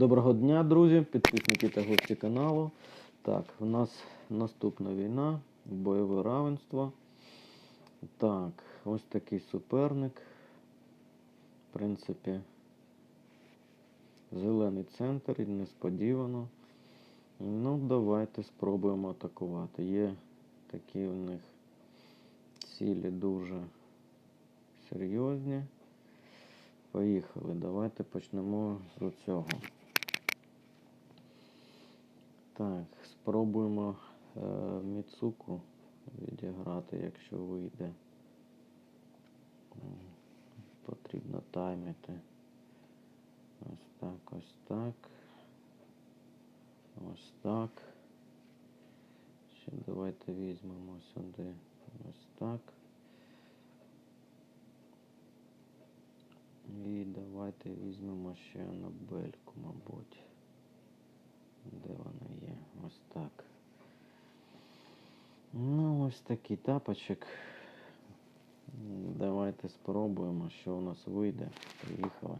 Доброго дня, друзі, підписники та гості каналу. Так, у нас наступна війна, бойове равенство. Так, ось такий суперник. В принципі, зелений центр і несподівано. Ну, давайте спробуємо атакувати. Є такі в них цілі дуже серйозні. Поїхали. Давайте почнемо з цього. Так, спробуємо е, Міцуку відіграти, якщо вийде. Потрібно таймити. Ось так, ось так. Ось так. Ще давайте візьмемо сюди. Ось так. І давайте візьмемо ще Анабельку, мабуть. Де вона є? Ось так. Ну, ось такий тапочок. Давайте спробуємо, що у нас вийде. Поїхали.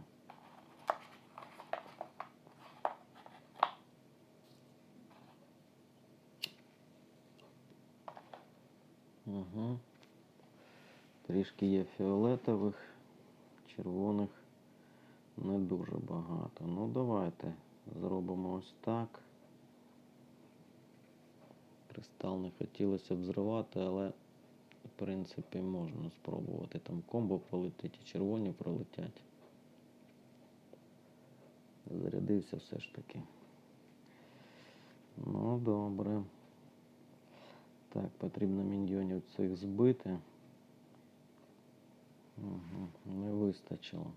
Угу. Трішки є фіолетових, червоних не дуже багато. Ну давайте зробимо ось так. Кристал не хотілося б зривати, але в принципі можна спробувати. Там комбо полетить і червоні пролетять. Зарядився все ж таки. Ну, добре. Так, потрібно міньйонів цих збити. Угу, не вистачило.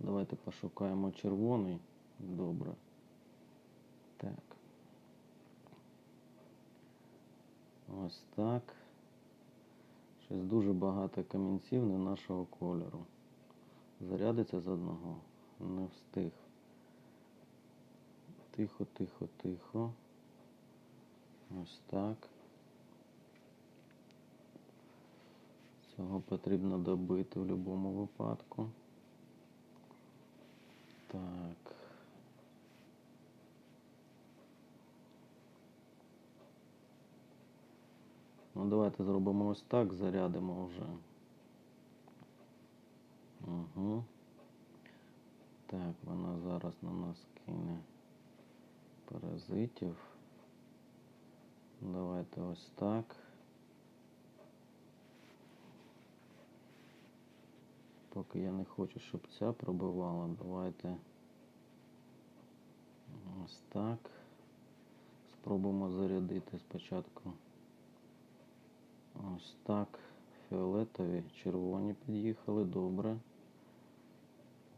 Давайте пошукаємо червоний. Добре. Так. Ось так. Щось дуже багато камінців не нашого кольору. Зарядиться з одного. Не встиг. Тихо, тихо, тихо. Ось так. Цього потрібно добити в будь-якому випадку. Так. Ну, давайте зробимо ось так, зарядимо вже. Угу. Так, вона зараз на нас кине паразитів. Давайте ось так. Поки я не хочу, щоб ця пробивала, давайте ось так. Спробуємо зарядити спочатку. Ось так. Фіолетові, червоні під'їхали, добре.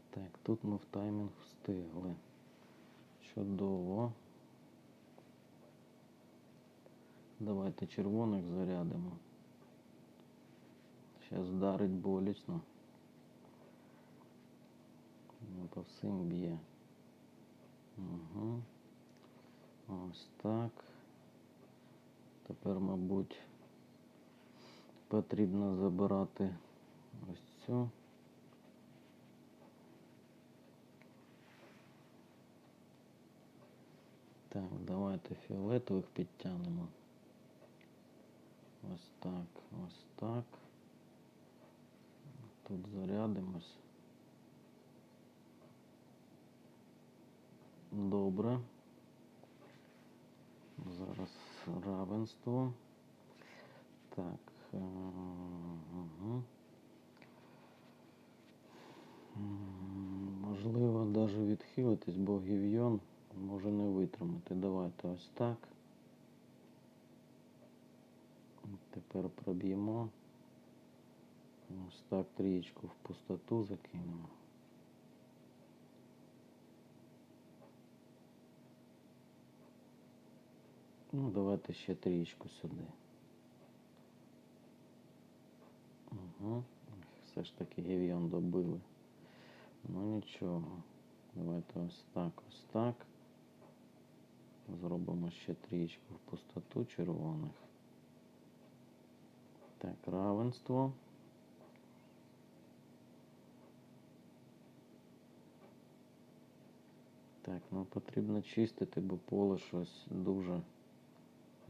Так, тут ми в таймінг встигли. Чудово. Давайте червоних зарядимо. Зараз вдарить болісно. По всім б'є. Угу. Ось так. Тепер, мабуть, потрібно забирати ось цю. Так, давайте фіолетових підтягнемо. Ось так, ось так. Тут зарядимось. Добре. Зараз равенство. Так. Угу. Можливо, навіть відхилитись, бо гівйон може не витримати. Давайте ось так. Тепер проб'ємо. Ось так трієчку в пустоту закинемо. Ну, давайте ще трієчку сюди. Угу. Все ж таки гів'ян добили. Ну нічого. Давайте ось так, ось так. Зробимо ще трієчку в пустоту червоних. Так, равенство. Так, ну потрібно чистити, бо поле щось дуже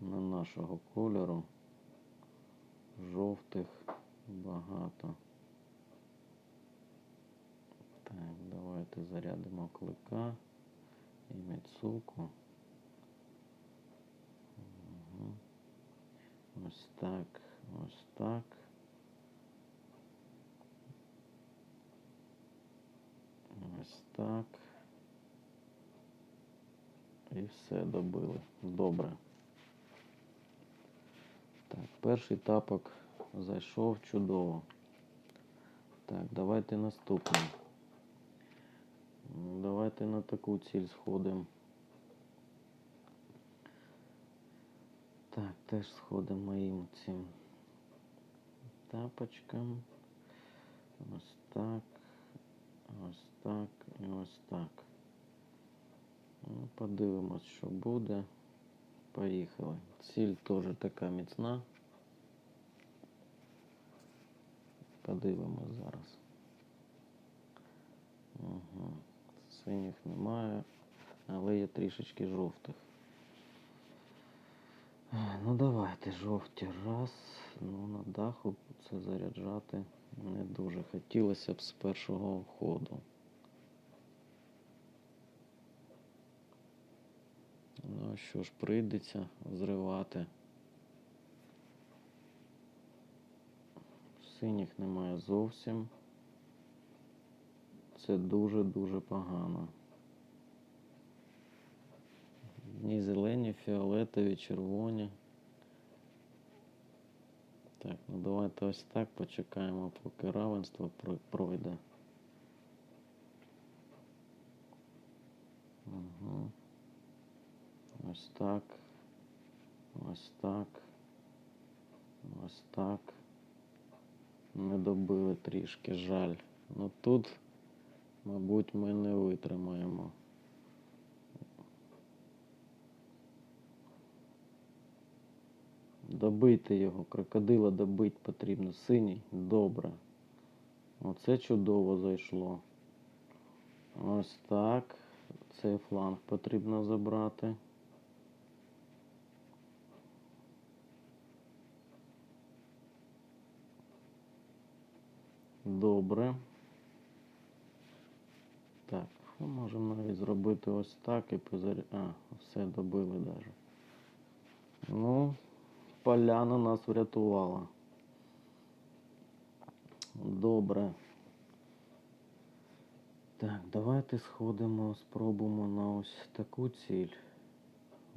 не нашого кольору. Жовтих багато. Так, давайте зарядимо клика і Міцуку. Ось так, ось так. Ось так. І все добили. Добре. Так, перший тапок зайшов чудово. Так, давайте наступний. Ну, Давайте на таку ціль сходимо. Так, теж сходимо моїм цим тапочкам. Ось так. Ось так і ось так. Ну, подивимось, що буде. Поїхали. Ціль теж така міцна. Подивимось зараз. Угу. Синіх немає, але є трішечки жовтих. Ну давайте жовті раз. Ну на даху це заряджати не дуже хотілося б з першого ходу. Ну що ж, прийдеться зривати. Синіх немає зовсім. Це дуже-дуже погано. Ні зелені, фіолетові, червоні. Так, ну давайте ось так почекаємо, поки равенство пройде. Угу. Ось так. Ось так. Ось так. Не добили трішки, жаль. Ну тут, мабуть, ми не витримаємо. Добити його, крокодила добити потрібно. Синій, добре. Оце чудово зайшло. Ось так. Цей фланг потрібно забрати. Добре. Так, ну, можемо навіть зробити ось так і позаря... А, все добили даже. Ну, поляна нас врятувала. Добре. Так, давайте сходимо, спробуємо на ось таку ціль.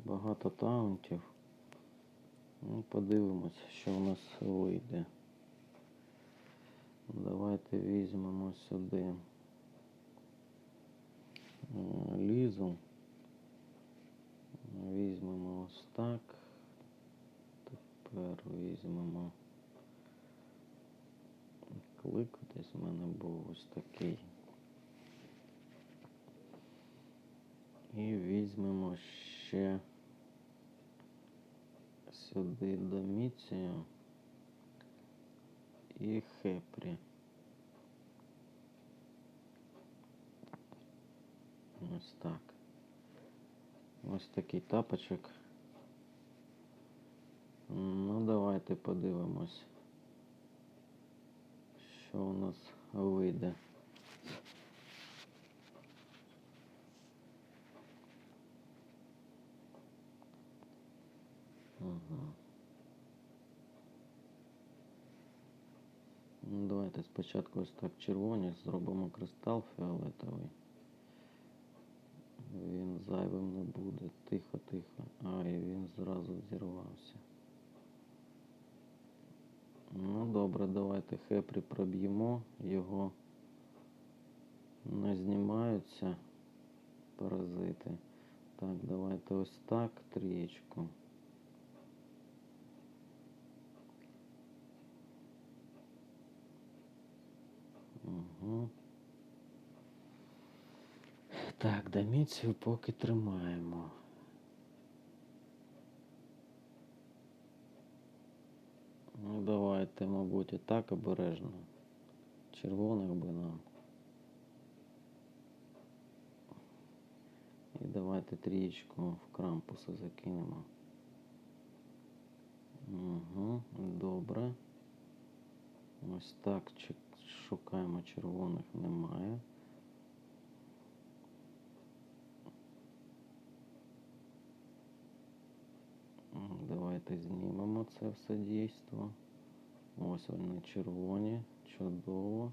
Багато таунтів. Ну, подивимось, що в нас вийде. Давайте візьмемо сюди е, лізу. Візьмемо ось так. Тепер візьмемо клик десь в мене був ось такий. І візьмемо ще сюди доміцію і хепрі. Ось так. Ось такий тапочок. Ну, давайте подивимось, що у нас вийде. Ага. Давайте спочатку ось так червоні зробимо кристал фіолетовий. Він зайвим не буде. Тихо, тихо. А, і він зразу зірвався. Ну добре, давайте хепрі проб'ємо. Його не знімаються паразити. Так, давайте ось так, трієчку. Так, доміцію поки тримаємо. Ну, давайте, мабуть, і так обережно. Червоних би нам. І Давайте трієчку в крампуси закинемо. Угу, добре. Ось так чек- шукаємо червоних немає. Давайте знімемо це все дійство. Ось вони червоні, чудово.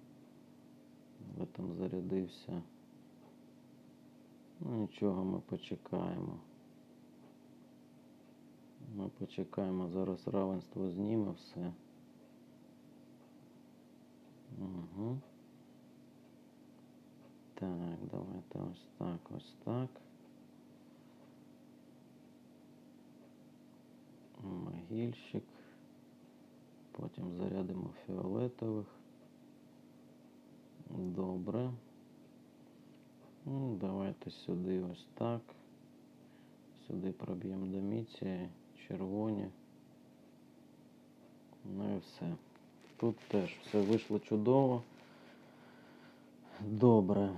Але там зарядився. Ну нічого, ми почекаємо. Ми почекаємо, зараз равенство зніме все. Угу. Так, давайте ось так, ось так. Могильщик. Потім зарядимо фіолетових. Добре. Ну, давайте сюди ось так. Сюди проб'ємо до міції, червоні. Ну і все. Тут теж все вийшло чудово. Добре.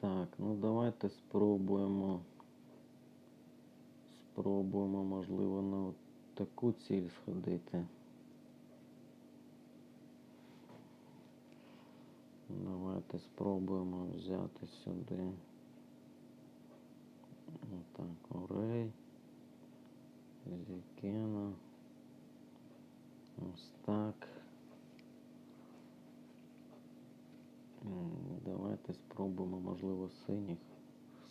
Так, ну давайте спробуємо. Спробуємо, можливо, на таку ціль сходити. Давайте спробуємо взяти сюди. Отак, Орей. Зікена. Ось так. Давайте спробуємо, можливо, синіх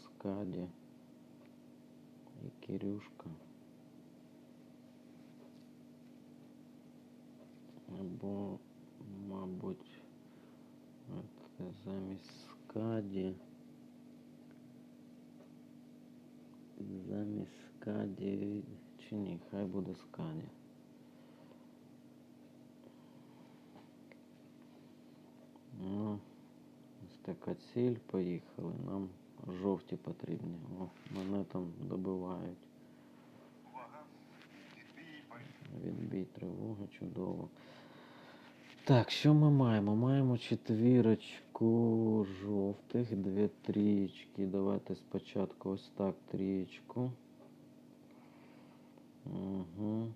скаді і Кирюшка. Або, мабуть, замість скаді. Замість скаді. Чи ні, хай буде скаді. Ну, ось така ціль, поїхали. Нам жовті потрібні. О, мене там добивають. Відбій тривоги, чудово. Так, що ми маємо? Маємо четвірочку жовтих, дві трієчки. Давайте спочатку ось так трієчку. Угу.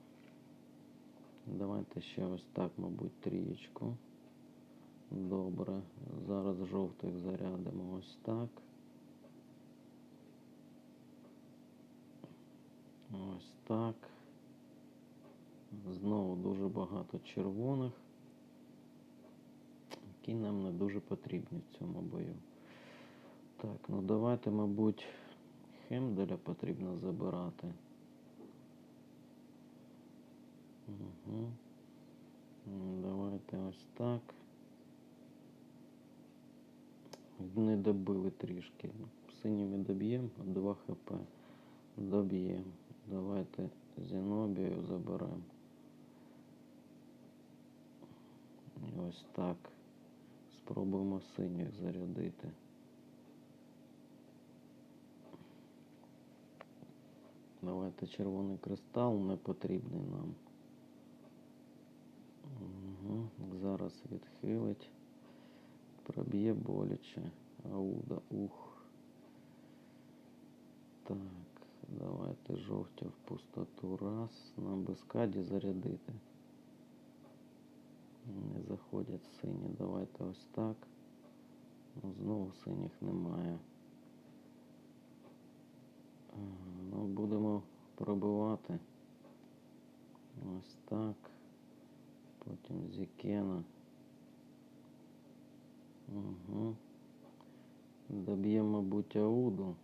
Давайте ще ось так, мабуть, трієчку. Добре. Зараз жовтих зарядимо ось так. Ось так. Знову дуже багато червоних, які нам не дуже потрібні в цьому бою. Так, ну давайте, мабуть, Хемделя потрібно забирати. Угу. Давайте ось так. Не добили трішки. Синіми доб'ємо, 2 хп. Доб'ємо. Давайте Зенобію заберемо. Ось так. Спробуємо синіх зарядити. Давайте червоний кристал не потрібний нам. Угу. Зараз відхилить. Проб'є боляче. Ауда, ух. Так, давайте жовтя в пустоту. Раз. Нам без каді зарядити. Не заходять сині. Давайте ось так. Ну, Знову синіх немає. Ну, будемо пробивати. Ось так. Потім Зікена. Угу. Доб'ємо, мабуть, Ауду.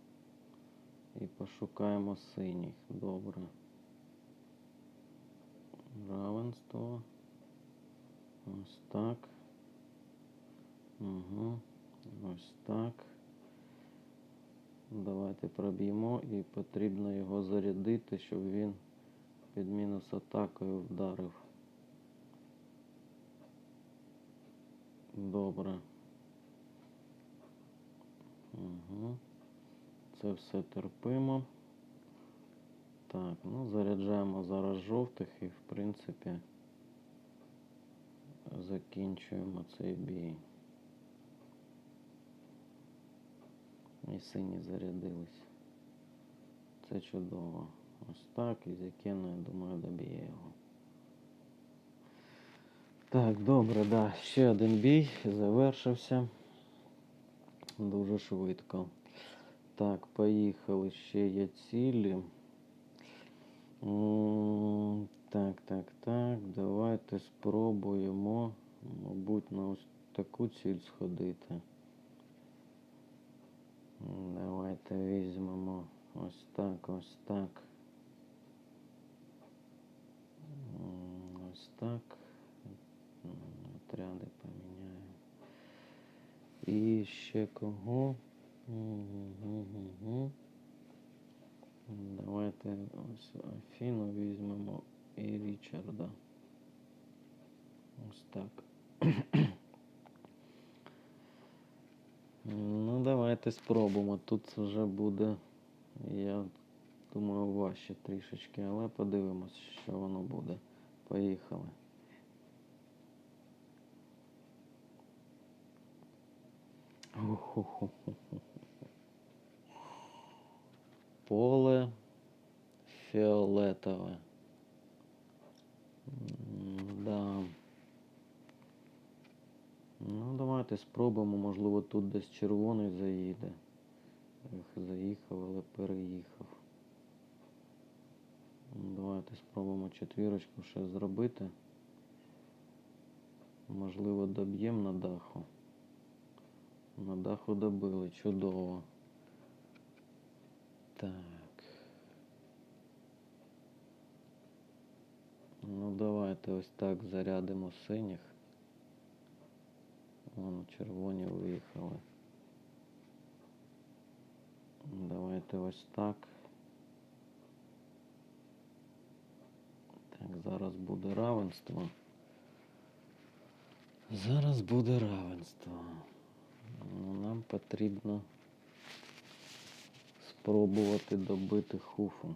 І пошукаємо синіх. Добре. Равенство. Ось так. Угу. Ось так. Давайте проб'ємо і потрібно його зарядити, щоб він під мінус атакою вдарив. Добре. Угу. Це все терпимо. Так, ну заряджаємо зараз жовтих і в принципі закінчуємо цей бій. І сині зарядились. Це чудово. Ось так, і Зікена, я думаю, доб'є його. Так, добре, да. Ще один бій завершився. Дуже швидко. Так, поїхали. Ще є цілі. Так, так, так. Давайте спробуємо, мабуть, на ось таку ціль сходити. Давайте візьмемо ось так, ось так. Ось так. Отряди. І ще кого? Давайте ось Афіну візьмемо і Річарда. Ось так. Ну, давайте спробуємо. Тут вже буде, я думаю, важче трішечки, але подивимось, що воно буде. Поїхали. Поле фіолетове. Да. Ну, давайте спробуємо, можливо, тут десь червоний заїде. Заїхав, але переїхав. Давайте спробуємо четвірочку ще зробити. Можливо, доб'ємо на даху. На даху добили, чудово. Так. Ну, давайте ось так зарядимо синіх. Вон червоні виїхали. Давайте ось так. Так, зараз буде равенство. Зараз буде равенство. Ну, нам потрібно спробувати добити хуфу.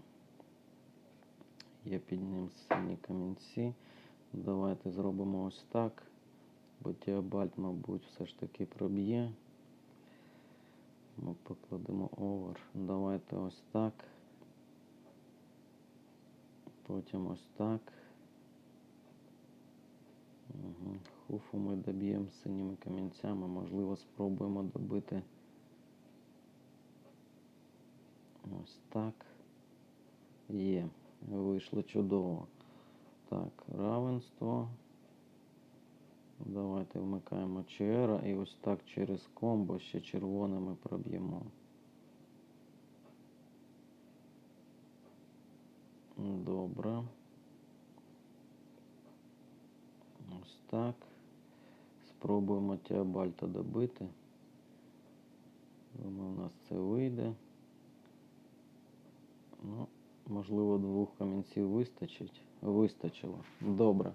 Є під ним сині камінці. Давайте зробимо ось так. Бо Тіабальт, мабуть, все ж таки проб'є. Ми покладемо овер. Давайте ось так. Потім ось так. Хуфу ми доб'ємо синіми камінцями. Можливо, спробуємо добити ось так. Є. Вийшло чудово. Так, равенство. Давайте вмикаємо ЧР і ось так через комбо ще червоними проб'ємо. Добре. Ось так. Спробуємо Тіабальта добити. Думаю, у нас це вийде. Ну, можливо, двох камінців вистачить. Вистачило. Добре.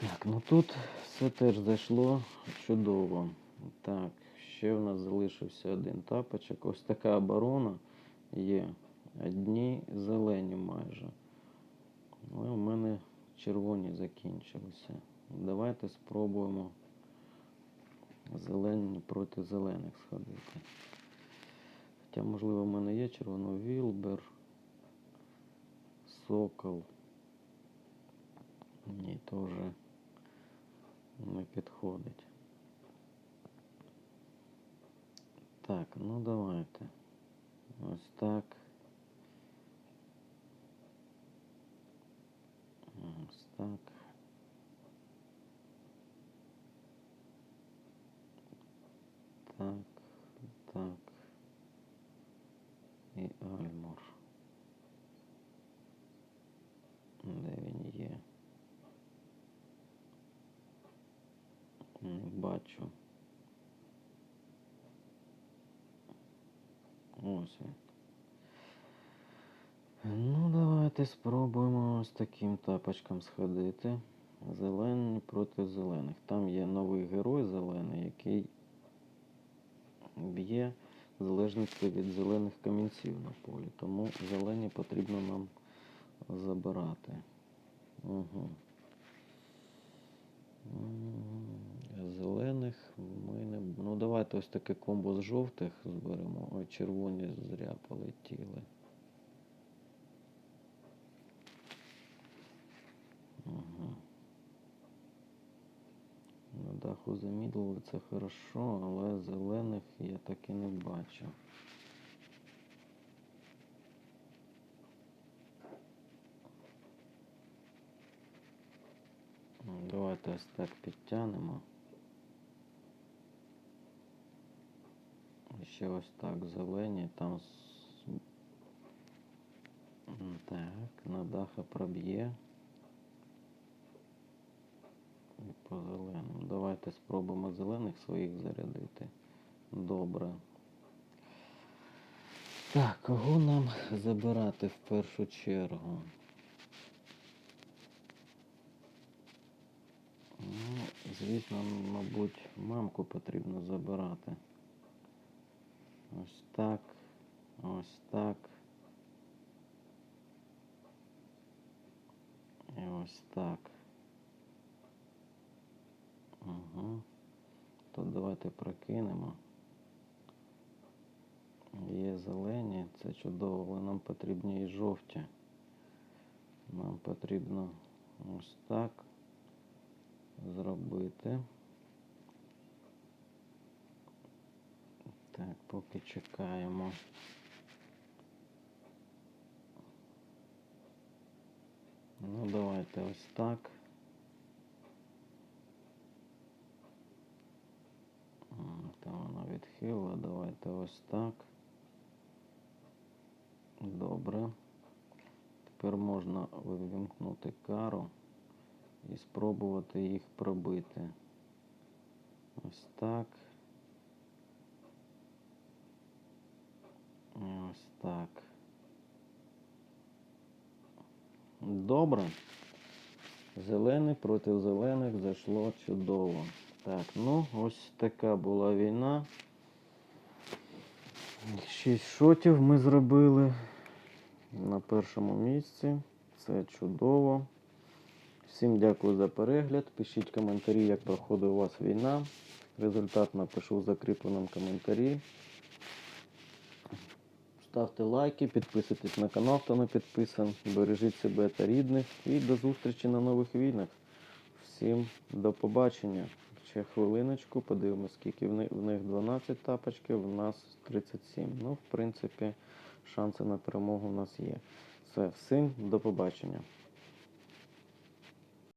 Так, ну тут все теж зайшло чудово. Так, ще в нас залишився один тапочок. Ось така оборона є. Одні зелені майже. Але у мене червоні закінчилися. Давайте спробуємо зелені проти зелених сходити. Хоча, можливо, в мене є червоновілбер, сокол. Ні, вже не підходить. Так, ну давайте. Ось так. Ось так. Так, так. І Альмор. Де він є? Не бачу. Ось він. Ну, давайте спробуємо ось таким тапочком сходити. Зелені проти зелених. Там є новий герой зелений, який б'є в залежності від зелених камінців на полі. Тому зелені потрібно нам забирати. Угу. Зелених ми не. Ну, давайте ось таке комбо з жовтих зберемо. Ой, червоні зря полетіли. Ага. Даху замідлили, це хорошо, але зелених я так і не бачу. Давайте ось так підтягнемо. Ще ось так зелені, там так, на даха проб'є. І по зеленим. Давайте спробуємо зелених своїх зарядити. Добре. Так, кого нам забирати в першу чергу? Ну, звісно, мабуть, мамку потрібно забирати. Ось так. Ось так. І ось так. Угу. То давайте прокинемо. Є зелені, це чудово, але нам потрібні і жовті. Нам потрібно ось так зробити. Так, поки чекаємо. Ну, давайте ось так. М, Там відхилила, давайте ось так. Добре. Тепер можна вимкнути кару і спробувати їх пробити. Ось так. Ось так. Добре. Зелений проти зелених зайшло чудово. Так, ну ось така була війна. Шість шотів ми зробили на першому місці. Це чудово. Всім дякую за перегляд. Пишіть коментарі, як проходить у вас війна. Результат напишу в закріпленому коментарі. Ставте лайки, підписуйтесь на канал, хто не підписан. Бережіть себе та рідних. І до зустрічі на нових війнах. Всім до побачення. Ще хвилиночку, подивимось, скільки в них, 12 тапочків, в нас 37. Ну, в принципі, шанси на перемогу у нас є. Все, всім до побачення.